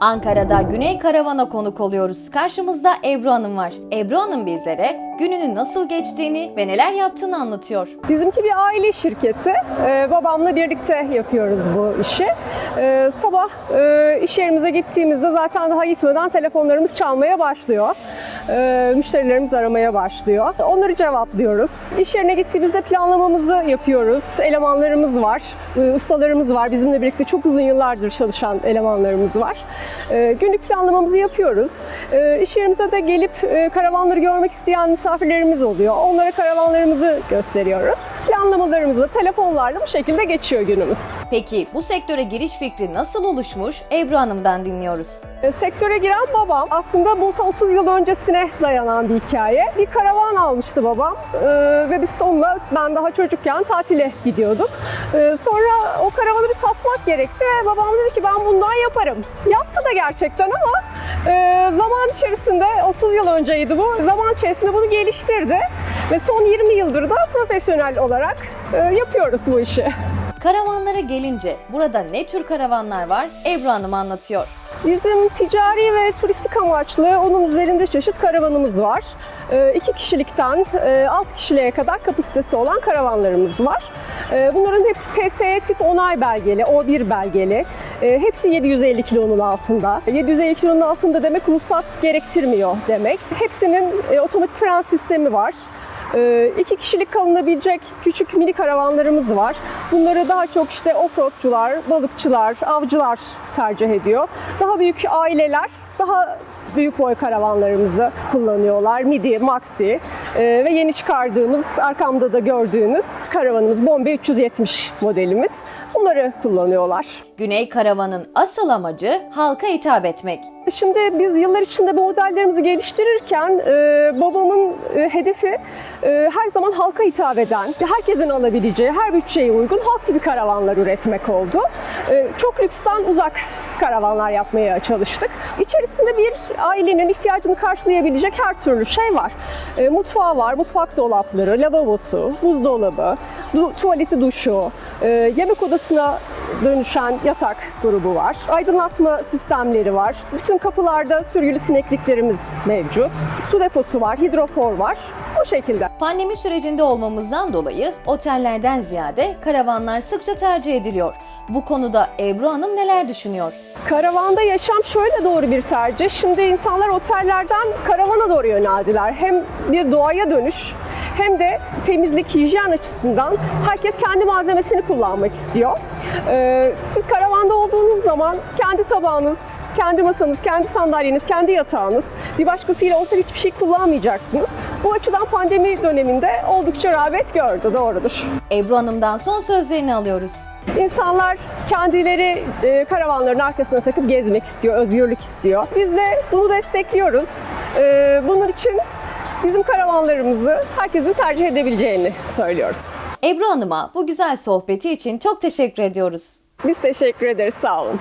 Ankara'da Güney Karavan'a konuk oluyoruz. Karşımızda Ebru Hanım var. Ebru Hanım bizlere gününün nasıl geçtiğini ve neler yaptığını anlatıyor. Bizimki bir aile şirketi. Ee, babamla birlikte yapıyoruz bu işi. Ee, sabah e, iş yerimize gittiğimizde zaten daha gitmeden telefonlarımız çalmaya başlıyor. Ee, müşterilerimiz aramaya başlıyor. Onları cevaplıyoruz. İş yerine gittiğimizde planlamamızı yapıyoruz. Elemanlarımız var, e, ustalarımız var. Bizimle birlikte çok uzun yıllardır çalışan elemanlarımız var. Ee, günlük planlamamızı yapıyoruz. Ee, iş yerimize de gelip e, karavanları görmek isteyen misafirlerimiz oluyor. Onlara karavanlarımızı gösteriyoruz. Planlamalarımızla, telefonlarla bu şekilde geçiyor günümüz. Peki bu sektöre giriş fikri nasıl oluşmuş? Ebru Hanım'dan dinliyoruz. E, Sektöre giren babam aslında bu ta 30 yıl öncesine dayanan bir hikaye. Bir karavan almıştı babam E, ve biz onunla ben daha çocukken tatile gidiyorduk. E, sonra o karavanı bir satmak gerekti ve babam dedi ki ben bundan yaparım. Yaptı da gerçekten ama e, zaman içerisinde 30 yıl önceydi bu. Zaman içerisinde bunu geliştirdi ve son 20 yıldır da profesyonel olarak e, yapıyoruz bu işi. Karavanlara gelince burada ne tür karavanlar var? Ebru Hanım anlatıyor. Bizim ticari ve turistik amaçlı onun üzerinde çeşit karavanımız var. Ee, İki kişilikten e, alt kişiliğe kadar kapasitesi olan karavanlarımız var. Ee, Bunların hepsi TSE tip onay belgeli, O1 belgeli. Ee, Hepsi 750 kilonun altında. 750 kilonun altında demek ruhsat gerektirmiyor demek. Hepsinin e, otomatik fren sistemi var. Ee, iki kişilik kalınabilecek küçük mini karavanlarımız var. Bunları daha çok işte offroadçular, balıkçılar, avcılar tercih ediyor. Daha büyük aileler daha büyük boy karavanlarımızı kullanıyorlar. Midi, Maxi Ee, ve yeni çıkardığımız arkamda da gördüğünüz karavanımız Bombay 370 modelimiz. Bunları kullanıyorlar. Güney Karavan'ın asıl amacı halka hitap etmek. Şimdi biz yıllar içinde bu modellerimizi geliştirirken e, babamın e, hedefi e, her zaman halka hitap eden, herkesin alabileceği, her bütçeye uygun halk tipi karavanlar üretmek oldu. E, çok lüksten uzak karavanlar yapmaya çalıştık. İçerisinde bir ailenin ihtiyacını karşılayabilecek her türlü şey var. E, mutfağı var, mutfak dolapları, lavabosu, buzdolabı, du- tuvaleti, duşu, e, yemek odasına dönüşen yatak grubu var. Aydınlatma sistemleri var. Bütün kapılarda sürgülü sinekliklerimiz mevcut. Su deposu var, hidrofor var. Bu şekilde. Pandemi sürecinde olmamızdan dolayı otellerden ziyade karavanlar sıkça tercih ediliyor. Bu konuda Ebru Hanım neler düşünüyor? Karavanda yaşam şöyle doğru bir tercih. Şimdi insanlar otellerden karavana doğru yöneldiler. Hem bir doğaya dönüş hem de temizlik, hijyen açısından herkes kendi malzemesini kullanmak istiyor. Ee, siz karavanda olduğunuz zaman kendi tabağınız, kendi masanız, kendi sandalyeniz, kendi yatağınız, bir başkasıyla ortak hiçbir şey kullanmayacaksınız. Bu açıdan pandemi döneminde oldukça rağbet gördü, doğrudur. Ebru Hanım'dan son sözlerini alıyoruz. İnsanlar kendileri e, karavanların arkasına takıp gezmek istiyor, özgürlük istiyor. Biz de bunu destekliyoruz. E, bunun için bizim karavanlarımızı herkesin tercih edebileceğini söylüyoruz. Ebru Hanım'a bu güzel sohbeti için çok teşekkür ediyoruz. Biz teşekkür ederiz, sağ olun.